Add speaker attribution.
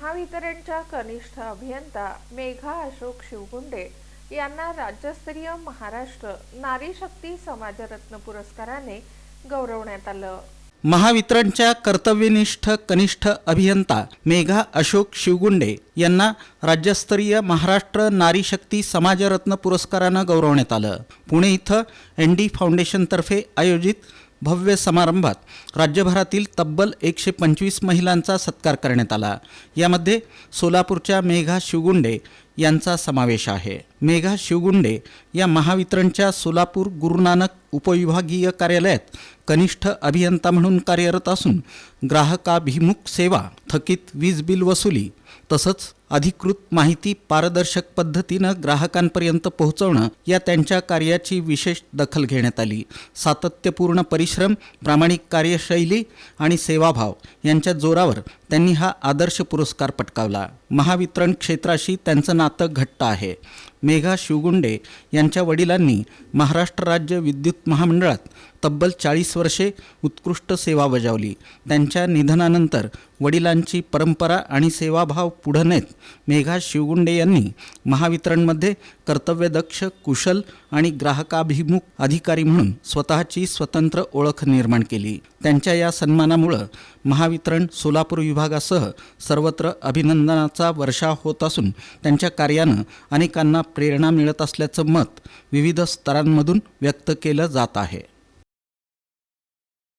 Speaker 1: महावितरणच्या कनिष्ठ अभियंता मेघा अशोक शिवगुंडे यांना राज्यस्तरीय महाराष्ट्र नारी शक्ती समाजरत्न पुरस्काराने गौरवण्यात आलं.
Speaker 2: महावितरणच्या कर्तव्यनिष्ठ कनिष्ठ अभियंता मेघा अशोक शिवगुंडे यांना राज्यस्तरीय महाराष्ट्र नारी शक्ती समाजरत्न पुरस्कारानं गौरवण्यात आलं. पुणे इथं एन डी फाउंडेशनतर्फे आयोजित भव्य समारंभात राज्यभरातील तब्बल एकशे पंचवीस महिलांचा सत्कार करण्यात आला. यामध्ये सोलापूरच्या मेघा शिवगुंडे यांचा समावेश आहे. मेघा शिवगुंडे या महावितरणच्या सोलापूर गुरुनानक उपविभागीय कार्यालयात कनिष्ठ अभियंता म्हणून कार्यरत असून ग्राहकाभिमुख सेवा थकीत वीज बिल वसुली तसंच अधिकृत माहिती पारदर्शक पद्धतीनं ग्राहकांपर्यंत पोहोचवणं या त्यांच्या कार्याची विशेष दखल घेण्यात आली. सातत्यपूर्ण परिश्रम प्रामाणिक कार्यशैली आणि सेवाभाव यांच्या जोरावर त्यांनी हा आदर्श पुरस्कार पटकावला. महावितरण क्षेत्राशी त्यांचं नातं घट्ट आहे. मेघा शिवगुंडे यांच्या वडिलांनी महाराष्ट्र राज्य विद्युत महामंडळात तब्बल चाळीस वर्षे उत्कृष्ट सेवा बजावली. त्यांच्या निधनानंतर वडिलांची परंपरा आणि सेवाभाव पुढं नेत मेघा शिवगुंडे यांनी महावितरणमध्ये कर्तव्यदक्ष कुशल आणि ग्राहकाभिमुख अधिकारी म्हणून स्वतःची स्वतंत्र ओळख निर्माण केली. त्यांच्या या सन्मानामुळं महावितरण सोलापूर विभागासह सर्वत्र अभिनंदनाचा वर्षाव होत असून त्यांच्या कार्यानं अनेकांना प्रेरणा मिळत असल्याचं मत विविध स्तरांमधून व्यक्त केलं जात आहे.